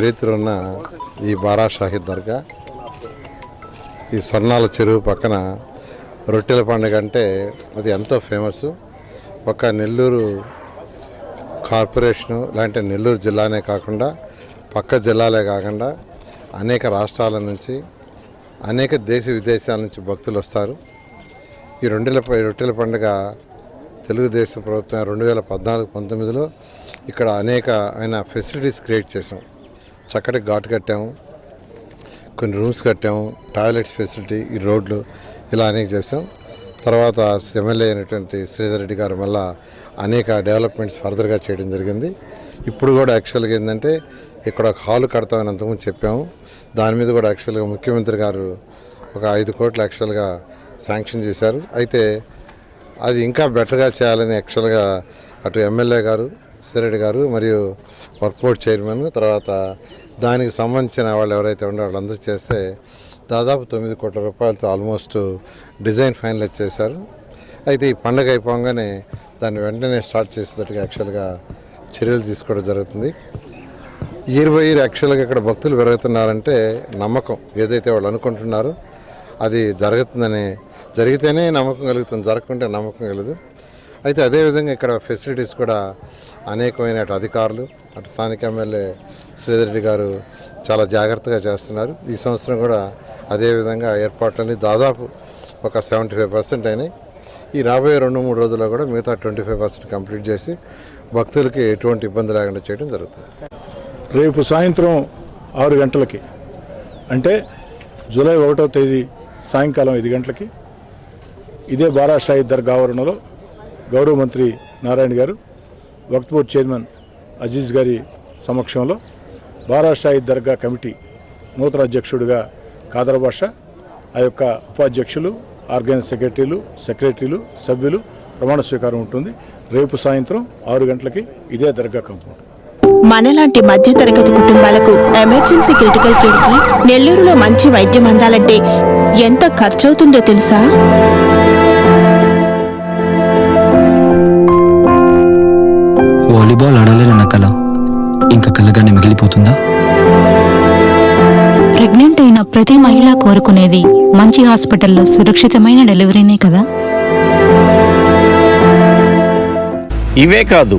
చరిత్ర ఉన్న ఈ బారా షాహిద్ దర్గా. ఈ స్వర్ణాల చెరువు పక్కన రొట్టెల పండుగ అంటే అది ఎంతో ఫేమస్ ఒక నెల్లూరు కార్పొరేషను లేదంటే నెల్లూరు జిల్లానే కాకుండా పక్క జిల్లాలే కాకుండా అనేక రాష్ట్రాల నుంచి అనేక దేశ విదేశాల నుంచి భక్తులు వస్తారు. ఈ రెండు రొట్టెల పండుగ తెలుగుదేశం ప్రభుత్వం రెండు వేల పద్నాలుగు పంతొమ్మిదిలో ఇక్కడ అనేక ఆయన ఫెసిలిటీస్ క్రియేట్ చేసాం చక్కటి ఘాట్ కట్టాము. కొన్ని రూమ్స్ కట్టాము. టాయిలెట్స్ ఫెసిలిటీ ఈ రోడ్లు ఇలా అనేక చేసాం తర్వాత ఎమ్మెల్యే అయినటువంటి శ్రీధర్ రెడ్డి గారు మళ్ళా అనేక డెవలప్మెంట్స్ ఫర్దర్గా చేయడం జరిగింది. ఇప్పుడు కూడా యాక్చువల్గా ఏంటంటే ఇక్కడ ఒక హాల్ కడతామని అంతకుముందు చెప్పాము. దాని మీద కూడా యాక్చువల్గా ముఖ్యమంత్రి గారు ఒక ఐదు కోట్లు యాక్చువల్గా శాంక్షన్ చేశారు. అయితే అది ఇంకా బెటర్గా చేయాలని యాక్చువల్గా అటు ఎమ్మెల్యే గారు సిరెడ్డి గారు మరియు వర్క్ బోర్డ్ చైర్మన్ తర్వాత దానికి సంబంధించిన వాళ్ళు ఎవరైతే ఉన్నారో వాళ్ళందరూ చేస్తే దాదాపు తొమ్మిది కోట్ల రూపాయలతో ఆల్మోస్ట్ డిజైన్ ఫైనలైజ్ చేశారు. అయితే ఈ పండుగ అయిపోగానే దాన్ని వెంటనే స్టార్ట్ చేసేటట్టుగా యాక్చువల్గా చర్యలు తీసుకోవడం జరుగుతుంది. ఇయర్ బై ఇయర్ యాక్చువల్గా ఇక్కడ భక్తులు పెరుగుతున్నారంటే నమ్మకం ఏదైతే వాళ్ళు అనుకుంటున్నారో అది జరుగుతుందని జరిగితేనే నమ్మకం కలుగుతుంది జరగకుంటే నమ్మకం కలదు. అయితే అదేవిధంగా ఇక్కడ ఫెసిలిటీస్ కూడా అనేకమైన అటు అధికారులు అటు స్థానిక ఎమ్మెల్యే శ్రీధర్ రెడ్డి గారు చాలా జాగ్రత్తగా చేస్తున్నారు. ఈ సంవత్సరం కూడా అదేవిధంగా ఏర్పాట్లన్నీ దాదాపు ఒక సెవెంటీ ఫైవ్ పర్సెంట్ అయినాయి. ఈ రాబోయే రెండు మూడు రోజుల్లో కూడా మిగతా ట్వంటీ ఫైవ్ పర్సెంట్ కంప్లీట్ చేసి భక్తులకి ఎటువంటి ఇబ్బంది లేకుండా చేయడం జరుగుతుంది. రేపు సాయంత్రం ఆరు గంటలకి అంటే జూలై ఒకటో తేదీ సాయంకాలం ఐదు గంటలకి ఇదే బారాషాయి షాహిద్ దర్గా ఆవరణలో గౌరవ మంత్రి నారాయణ గారు వక్త్ బోర్డ్ చైర్మన్ అజీజ్ గారి సమక్షంలో బారాషాయి దర్గా కమిటీ నూతన అధ్యక్షుడిగా కాదర్ భాష ఆ యొక్క ఉపాధ్యక్షులు ఆర్గనైజ్ సెక్రటరీలు సెక్రటరీలు సభ్యులు ప్రమాణ స్వీకారం ఉంటుంది. రేపు సాయంత్రం ఆరు గంటలకి ఇదే దర్గా కంపౌండ్ మనలాంటి మధ్యతరగతి కుటుంబాలకు ఎమర్జెన్సీ క్రిటికల్ కేర్కి నెల్లూరులో మంచి వైద్యం అందాలంటే ఎంత ఖర్చవుతుందో తెలుసా? వాలీబాల్ ఆడాలని నా కళ ఇంకా కలగానే మిగిలిపోతుందా? ప్రెగ్నెంట్ అయిన ప్రతి మహిళ కోరుకునేది మంచి హాస్పిటల్లో సురక్షితమైన డెలివరీనే కదా? ఇవే కాదు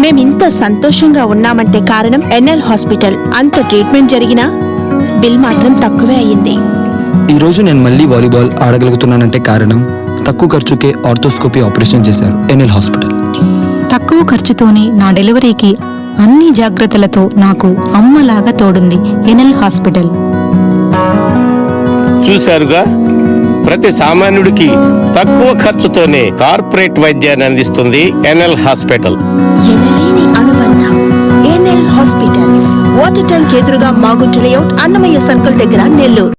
మేమింత సంతోషంగా ఉన్నామంటే కారణం ఎన్ఎల్ హాస్పిటల్. అంత ట్రీట్మెంట్ జరిగినా బిల్ మాత్రం తక్కువే అయ్యింది. ఈ రోజు నేను మళ్ళీ వాలీబాల్ ఆడగలుగుతున్నానంటే కారణం తక్కువ ఖర్చుకే ఆర్థోస్కోపీ ఆపరేషన్ చేశారు ఎన్ఎల్ హాస్పిటల్. తక్కువ ఖర్చుతోనే నా డెలివరీకి అన్ని జాగ్రత్తలతో నాకు అమ్మలాగా తోడుంది ఎనల్ హాస్పిటల్. చూశారుగా? ప్రతి సామాన్యుడికి తక్కువ ఖర్చుతోనే కార్పొరేట్ వైద్యాన్ని అందిస్తుంది ఎన్ఎల్ హాస్పిటల్. అనుబంధం ఎన్ఎల్ హాస్పిటల్స్. వాటర్ ట్యాంక్ ఎదురుగా మాగుంట లేఅవుట్ అన్నమయ్య సర్కిల్ దగ్గర నెల్లూరు.